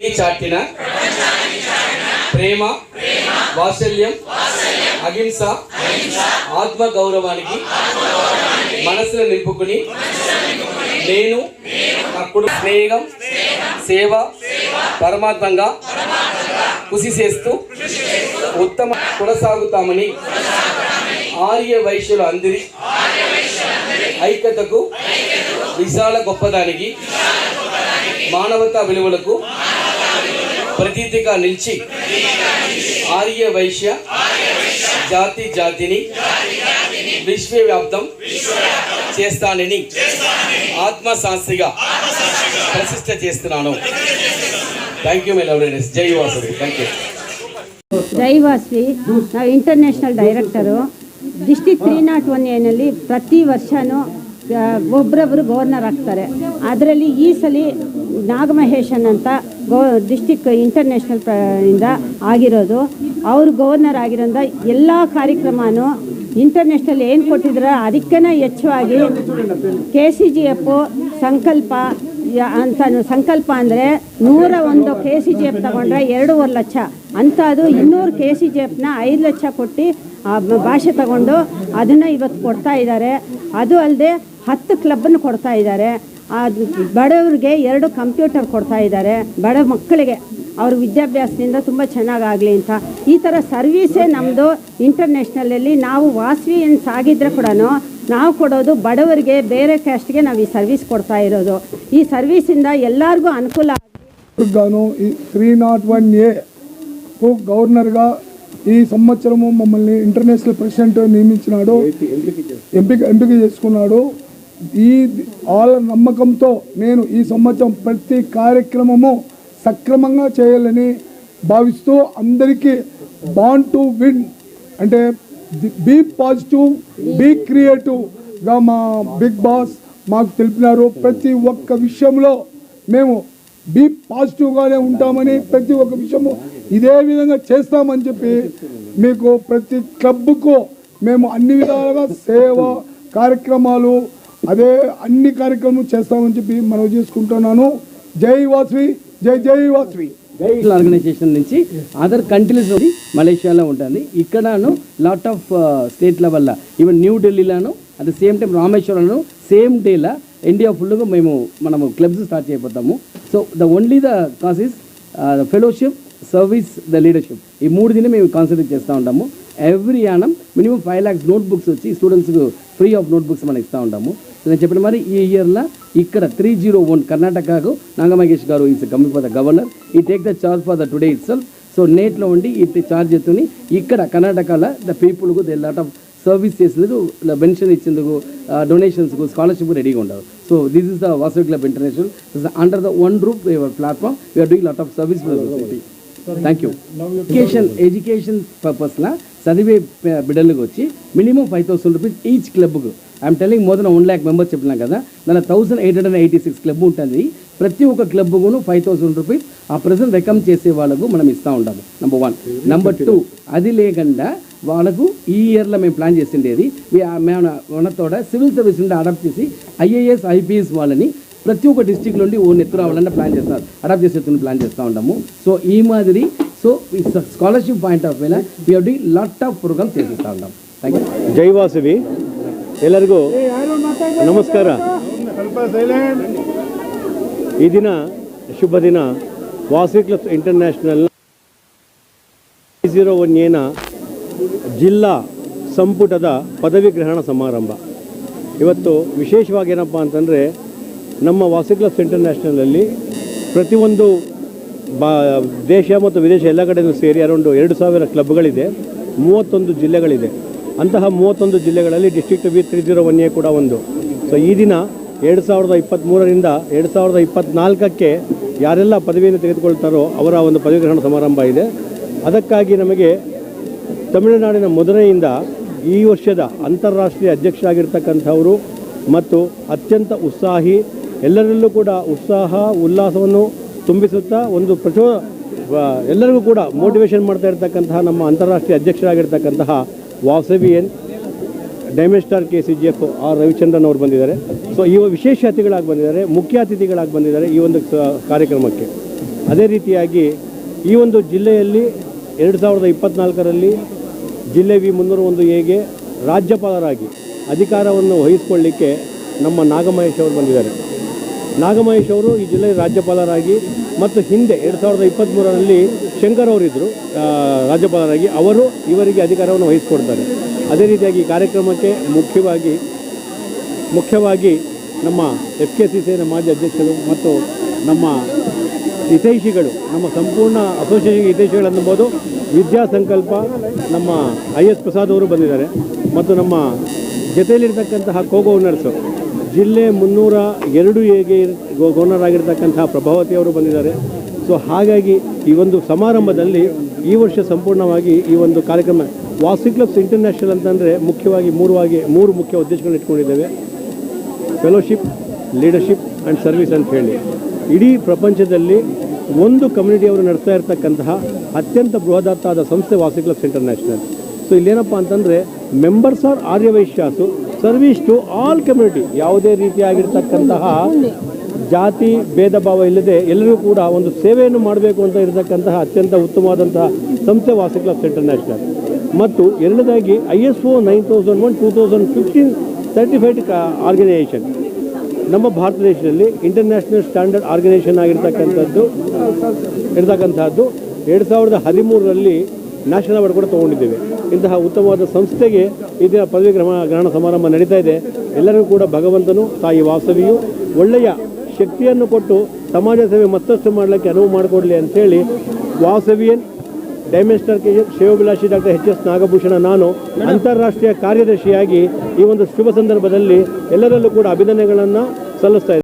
చాటిన? ప్రేమ వాత్సల్యం అహింస ఆత్మ గౌరవానికి మనసును నింపుకుని నేను అప్పుడు స్నేహం సేవ పరమాత్మంగా కృషి చేస్తూ ఉత్తమ కొనసాగుతామని ఆర్య వైశ్యులు అందరి ఐక్యతకు విశాల గొప్పదానికి మానవతా విలువలకు ప్రతీతిగా నిలిచి ఆర్య వైశ్య జాతి జాతిని విశ్వవ్యాప్తం చేస్తానని ఆత్మసాక్షిగా ప్రతిష్ట చేస్తున్నాను థ్యాంక్ యూ మై లవ్ జై వాసవి థ్యాంక్ యూ ಜೈವಾಸ್ವಿ ನಾವು international director district three naught one ಎನಲ್ಲಿ ಪ್ರತಿ ವರ್ಷವೂ ಒಬ್ಬರೊಬ್ಬರು ಗವರ್ನರ್ ಆಗ್ತಾರೆ. ಅದರಲ್ಲಿ ಈ ಸಲ ನಾಗಮಹೇಶನ್ ಅಂತ ಗೋ ಡಿಸ್ಟಿಕ್ ಇಂಟರ್ನ್ಯಾಷನಲ್ ಇಂದ ಆಗಿರೋದು. ಅವರು ಗವರ್ನರ್ ಆಗಿರೋದ ಎಲ್ಲ ಕಾರ್ಯಕ್ರಮನೂ ಇಂಟರ್ನ್ಯಾಷನಲ್ ಏನು ಕೊಟ್ಟಿದ್ರೆ ಅದಕ್ಕೇ ಹೆಚ್ಚಾಗಿ ಕೆ ಸಿ ಜಿ ಎಫ್ ಸಂಕಲ್ಪ ಅಂತ ಸಂಕಲ್ಪ ಅಂದರೆ ನೂರ ಒಂದು ಕೆ ಸಿ ಜಿ ಎಫ್ ತಗೊಂಡ್ರೆ ಎರಡೂವರೆ ಲಕ್ಷ. ಅಂಥದ್ದು ಇನ್ನೂರು ಕೆ ಸಿ ಜಿ ಎಫ್ನ ಐದು ಲಕ್ಷ ಕೊಟ್ಟು ಭಾಷೆ ತಗೊಂಡು ಅದನ್ನು ಇವತ್ತು ಕೊಡ್ತಾ ಇದ್ದಾರೆ. ಅದು ಅಲ್ಲದೆ ಹತ್ತು ಕ್ಲಬ್ಬನ್ನು ಕೊಡ್ತಾ ಇದ್ದಾರೆ ಅದು ಬಡವರಿಗೆ ಎರಡು ಕಂಪ್ಯೂಟರ್ ಕೊಡ್ತಾ ಇದ್ದಾರೆ ಬಡ ಮಕ್ಕಳಿಗೆ ಅವ್ರ ವಿದ್ಯಾಭ್ಯಾಸದಿಂದ ತುಂಬ ಚೆನ್ನಾಗಾಗಲಿ ಅಂತ ಈ ಥರ ಸರ್ವೀಸೇ ನಮ್ಮದು ಇಂಟರ್ನ್ಯಾಷನಲಲ್ಲಿ ನಾವು ವಾಸವಿ ಏನು ಸಾಗಿದ್ರೆ ಕೂಡ ನಾವು ಕೊಡೋದು ಬಡವರಿಗೆ ಬೇರೆ ಕ್ಯಾಸ್ಟ್ಗೆ ನಾವು ಈ ಸರ್ವಿಸ್ ಕೊಡ್ತಾ ಇರೋದು ಈ ಸರ್ವಿಸಿಂದ ಎಲ್ಲರಿಗೂ ಅನುಕೂಲ గాను ఈ త్రీ నాట్ వన్ ఏ కు గవర్నర్గా ఈ సంవత్సరము మమ్మల్ని ఇంటర్నేషనల్ ప్రెసిడెంట్ నియమించినాడు ఎంపిక ఎంపిక చేసుకున్నాడు ఈ వాళ్ళ నమ్మకంతో నేను ఈ సంవత్సరం ప్రతి కార్యక్రమము సక్రమంగా చేయాలని భావిస్తూ అందరికీ బాన్ టు విన్ అంటే బీ పాజిటివ్ బీ క్రియేటివ్గా మా బిగ్ బాస్ మాకు తెలిపినారు. ప్రతి ఒక్క విషయంలో మేము బీ పాజిటివ్గానే ఉంటామని ప్రతి ఒక్క విషయము ఇదే విధంగా చేస్తామని చెప్పి మీకు ప్రతి క్లబ్కు మేము అన్ని విధాలుగా సేవ కార్యక్రమాలు అదే అన్ని కార్యక్రమాలు చేస్తామని చెప్పి మనం చేసుకుంటున్నాను. జై వాసవి జై జై వాసవి ఆర్గనైజేషన్ నుంచి అదర్ కంట్రీస్ మలేషియాలో ఉంటుంది. ఇక్కడను లాట్ ఆఫ్ స్టేట్ వల్ల. ఈవెన్ న్యూఢిల్లీలోను అట్ ద సేమ్ టైం రామేశ్వరంలో సేమ్ డేలా ఇండియా ఫుల్గా మేము మనము clubs start చేయబోతాము. So the only the cause is fellowship service the leadership ఈ మూడు దిన మేము కాన్సన్ట్రేట్ చేస్తూ ఉంటాము. Every annum minimum five lakhs notebooks వచ్చి స్టూడెంట్స్కి ఫ్రీ ఆఫ్ నోట్ బుక్స్ మనం ఇస్తూ ఉంటాము. నేను చెప్పిన మరి ఈ ఇయర్లో ఇక్కడ త్రీ జీరో వన్ కర్ణాటకకు నాగమహేష్ గారు is coming for the governor ఈ take the charge for the today itself so నేట్లో ఉండి ఈ చార్జ్ ఎత్తుని ఇక్కడ కర్ణాటకలో ద పీపుల్కు దే లాట్ ఆఫ్ సర్వీస్ చేసేందుకు పెన్షన్ ఇచ్చేందుకు డొనేషన్స్కు స్కాలర్షిప్ రెడీగా ఉండవు so this is the Vasavi club international under the one roof your platform you are doing lot of service for society thank you education education పర్పస్లో చదివే బిడ్డలకు వచ్చి minimum five thousand rupees each క్లబ్కు I'm telling more than one lakh members చెప్పినాం కదా? దాని thousand eight hundred eighty six club ఉంటుంది. ప్రతి ఒక్క క్లబ్ కూడా ఫైవ్ థౌసండ్ రూపీస్ ఆ ప్రజెంట్ రికమ్ చేసే వాళ్ళకు మనం ఇస్తూ ఉండాలి. నెంబర్ వన్ నెంబర్ టూ అది లేకుండా వాళ్ళకు ఈ ఇయర్లో మేము ప్లాన్ చేసిండేది మేము మనతోడ సివిల్ సర్వీస్ నుండి అడాప్ట్ చేసి ఐఏఎస్ ఐపీఎస్ వాళ్ళని ప్రతి ఒక్క డిస్టిక్ నుండి ఓ నెత్తు రావాలని ప్లాన్ చేస్తారు అడాప్ట్ చేసే ప్లాన్ చేస్తూ ఉంటాము సో ఈ మాదిరి సో ఈ స్కాలర్షిప్ పాయింట్ ఆఫ్ వ్యూలో we have lot of programmes చేసేస్తూ ఉంటాం థ్యాంక్ యూ జై ಎಲ್ಲರಿಗೂ ನಮಸ್ಕಾರ. ಈ ದಿನ ಶುಭ ದಿನ. ವಾಸಿ ಕ್ಲಬ್ ಇಂಟರ್ನ್ಯಾಷನಲ್ ಝೀರೋ ಒನ್ ಏನ ಜಿಲ್ಲಾ ಸಂಪುಟದ ಪದವಿ ಗ್ರಹಣ ಸಮಾರಂಭ. ಇವತ್ತು ವಿಶೇಷವಾಗಿ ಏನಪ್ಪ ಅಂತಂದರೆ ನಮ್ಮ ವಾಸಿ ಕ್ಲಬ್ಸ್ ಇಂಟರ್ನ್ಯಾಷನಲಲ್ಲಿ ಪ್ರತಿಯೊಂದು ಬಾ, ದೇಶ ಮತ್ತು ವಿದೇಶ ಎಲ್ಲ ಕಡೆಯೂ ಸೇರಿ ಅರೌಂಡು ಎರಡು ಸಾವಿರ ಕ್ಲಬ್ಗಳಿದೆ. ಮೂವತ್ತೊಂದು ಜಿಲ್ಲೆಗಳಿದೆ. ಅಂತಹ ಮೂವತ್ತೊಂದು ಜಿಲ್ಲೆಗಳಲ್ಲಿ district V three zero one A ಕೂಡ ಒಂದು. ಸೊ ಈ ದಿನ ಎರಡು ಸಾವಿರದ ಇಪ್ಪತ್ತ್ಮೂರರಿಂದ ಎರಡು ಸಾವಿರದ ಇಪ್ಪತ್ತ್ನಾಲ್ಕಕ್ಕೆ ಯಾರೆಲ್ಲ ಪದವಿಯನ್ನು ತೆಗೆದುಕೊಳ್ತಾರೋ ಅವರ ಒಂದು ಪದವಿ ಗ್ರಹಣ ಸಮಾರಂಭ ಇದೆ. ಅದಕ್ಕಾಗಿ ನಮಗೆ ತಮಿಳುನಾಡಿನ ಮಧುರೈಯಿಂದ ಈ ವರ್ಷದ ಅಂತಾರಾಷ್ಟ್ರೀಯ ಅಧ್ಯಕ್ಷರಾಗಿರ್ತಕ್ಕಂಥವರು ಮತ್ತು ಅತ್ಯಂತ ಉತ್ಸಾಹಿ, ಎಲ್ಲರಲ್ಲೂ ಕೂಡ ಉತ್ಸಾಹ, ಉಲ್ಲಾಸವನ್ನು ತುಂಬಿಸುತ್ತಾ ಒಂದು ಪ್ರಚೋ ಎಲ್ಲರಿಗೂ ಕೂಡ ಮೋಟಿವೇಶನ್ ಮಾಡ್ತಾ ಇರ್ತಕ್ಕಂತಹ ನಮ್ಮ ಅಂತಾರಾಷ್ಟ್ರೀಯ ಅಧ್ಯಕ್ಷರಾಗಿರ್ತಕ್ಕಂತಹ ವಾಸವಿಯನ್, diamond star K C G F R Ravichandran ಅವರು ಬಂದಿದ್ದಾರೆ. ಸೊ ಈ ವಿಶೇಷ ಅತಿಥಿಗಳಾಗಿ ಬಂದಿದ್ದಾರೆ, ಮುಖ್ಯ ಅತಿಥಿಗಳಾಗಿ ಬಂದಿದ್ದಾರೆ ಈ ಒಂದು ಕಾರ್ಯಕ್ರಮಕ್ಕೆ. ಅದೇ ರೀತಿಯಾಗಿ ಈ ಒಂದು ಜಿಲ್ಲೆಯಲ್ಲಿ ಎರಡು ಸಾವಿರದ ಇಪ್ಪತ್ನಾಲ್ಕರಲ್ಲಿ ಜಿಲ್ಲೆ ವಿ ಮುನ್ನೂರ ಒಂದು ಎಗೆ ರಾಜ್ಯಪಾಲರಾಗಿ ಅಧಿಕಾರವನ್ನು ವಹಿಸಿಕೊಳ್ಳಿಕ್ಕೆ ನಮ್ಮ ನಾಗಮಹೇಶ್ ಅವರು ಬಂದಿದ್ದಾರೆ. ನಾಗಮಹೇಶ್ ಅವರು ಈ ಜಿಲ್ಲೆಯ ರಾಜ್ಯಪಾಲರಾಗಿ ಮತ್ತು ಹಿಂದೆ ಎರಡು ಸಾವಿರದ ಇಪ್ಪತ್ತ್ಮೂರರಲ್ಲಿ ಶಂಕರ್ ಅವರಿದ್ದರು ರಾಜ್ಯಪಾಲರಾಗಿ. ಅವರು ಇವರಿಗೆ ಅಧಿಕಾರವನ್ನು ವಹಿಸಿಕೊಡ್ತಾರೆ. ಅದೇ ರೀತಿಯಾಗಿ ಕಾರ್ಯಕ್ರಮಕ್ಕೆ ಮುಖ್ಯವಾಗಿ ಮುಖ್ಯವಾಗಿ ನಮ್ಮ ಎಫ್ ಕೆ ಸಿ ಸಿನ ಮಾಜಿ ಅಧ್ಯಕ್ಷರು ಮತ್ತು ನಮ್ಮ ಹಿತೈಷಿಗಳು, ನಮ್ಮ ಸಂಪೂರ್ಣ ಅಸೋಸಿಯೇಷನ್ ಹಿತೈಷಿಗಳು ವಿದ್ಯಾ ಸಂಕಲ್ಪ, ನಮ್ಮ ಐ ಎಸ್ ಪ್ರಸಾದ್ ಅವರು ಬಂದಿದ್ದಾರೆ, ಮತ್ತು ನಮ್ಮ ಜೊತೆಯಲ್ಲಿರ್ತಕ್ಕಂತಹ ಕೋಗೋ ಗವರ್ನರ್ಸು ಜಿಲ್ಲೆ ಮುನ್ನೂರ ಎರಡು ಎಗೆ ಗವರ್ನರ್ ಪ್ರಭಾವತಿ ಅವರು ಬಂದಿದ್ದಾರೆ. ಸೊ ಹಾಗಾಗಿ ಈ ಒಂದು ಸಮಾರಂಭದಲ್ಲಿ ಈ ವರ್ಷ ಸಂಪೂರ್ಣವಾಗಿ ಈ ಒಂದು ಕಾರ್ಯಕ್ರಮ ವಾಸಿ ಕ್ಲಬ್ಸ್ ಇಂಟರ್ನ್ಯಾಷನಲ್ ಅಂತಂದರೆ ಮುಖ್ಯವಾಗಿ ಮೂರುವಾಗಿ ಮೂರು ಮುಖ್ಯ ಉದ್ದೇಶಗಳನ್ನ ಇಟ್ಕೊಂಡಿದ್ದೇವೆ. ಫೆಲೋಶಿಪ್ ಲೀಡರ್ಶಿಪ್ ಆ್ಯಂಡ್ ಸರ್ವಿಸ್ ಅಂತ ಹೇಳಿ. ಇಡೀ ಪ್ರಪಂಚದಲ್ಲಿ ಒಂದು ಕಮ್ಯುನಿಟಿಯವರು ನಡೆಸ್ತಾ ಇರ್ತಕ್ಕಂತಹ ಅತ್ಯಂತ ಬೃಹದಾದ ಸಂಸ್ಥೆ ವಾಸಿ ಕ್ಲಬ್ಸ್ ಇಂಟರ್ನ್ಯಾಷನಲ್. ಸೊ ಇಲ್ಲೇನಪ್ಪ ಅಂತಂದರೆ ಮೆಂಬರ್ಸ್ ಆರ್ ಆರ್ಯವೈಶ್ಯಾಸು ಸರ್ವಿಸ್ ಟು ಆಲ್ ಕಮ್ಯುನಿಟಿ ಯಾವುದೇ ರೀತಿಯಾಗಿರ್ತಕ್ಕಂತಹ ಜಾತಿ ಭೇದ ಭಾವ ಇಲ್ಲದೆ ಎಲ್ಲರೂ ಕೂಡ ಒಂದು ಸೇವೆಯನ್ನು ಮಾಡಬೇಕು ಅಂತ ಇರತಕ್ಕಂತಹ ಅತ್ಯಂತ ಉತ್ತಮವಾದಂತಹ ಸಂಸ್ಥೆ ವಾಸಿ ಕ್ಲಬ್ಸ್ ಇಂಟರ್ನ್ಯಾಷನಲ್ ಮತ್ತು ಎರಡನೇದಾಗಿ I S O nine thousand one, two thousand fifteen certified organisation. ನಮ್ಮ ಭಾರತ ದೇಶದಲ್ಲಿ ಇಂಟರ್ನ್ಯಾಷನಲ್ ಸ್ಟ್ಯಾಂಡರ್ಡ್ ಆರ್ಗನೈಸೇಷನ್ ಆಗಿರ್ತಕ್ಕಂಥದ್ದು, ಇರತಕ್ಕಂಥದ್ದು ಎರಡು ಸಾವಿರದ ಹದಿಮೂರರಲ್ಲಿ ನ್ಯಾಷನಲ್ ಅವಾರ್ಡ್ ಕೂಡ ತೊಗೊಂಡಿದ್ದೇವೆ. ಇಂತಹ ಉತ್ತಮವಾದ ಸಂಸ್ಥೆಗೆ ಇದರ ಪದವಿ ಗ್ರಹಣ ಗ್ರಹಣ ಸಮಾರಂಭ ನಡೀತಾ ಇದೆ. ಎಲ್ಲರಿಗೂ ಕೂಡ ಭಗವಂತನು, ತಾಯಿ ವಾಸವಿಯು ಒಳ್ಳೆಯ ಶಕ್ತಿಯನ್ನು ಕೊಟ್ಟು ಸಮಾಜ ಸೇವೆ ಮತ್ತಷ್ಟು ಮಾಡಲಿಕ್ಕೆ ಅನುವು ಮಾಡಿಕೊಡಲಿ ಅಂಥೇಳಿ ವಾಸವಿಯನ್ diamond star K Shivabhilashi doctor H S Nagabhushana ನಾನು ಅಂತಾರಾಷ್ಟ್ರೀಯ ಕಾರ್ಯದರ್ಶಿಯಾಗಿ ಈ ಒಂದು ಶುಭ ಸಂದರ್ಭದಲ್ಲಿ ಎಲ್ಲರಲ್ಲೂ ಕೂಡ ಅಭಿನಂದನೆಗಳನ್ನು ಸಲ್ಲಿಸ್ತಾ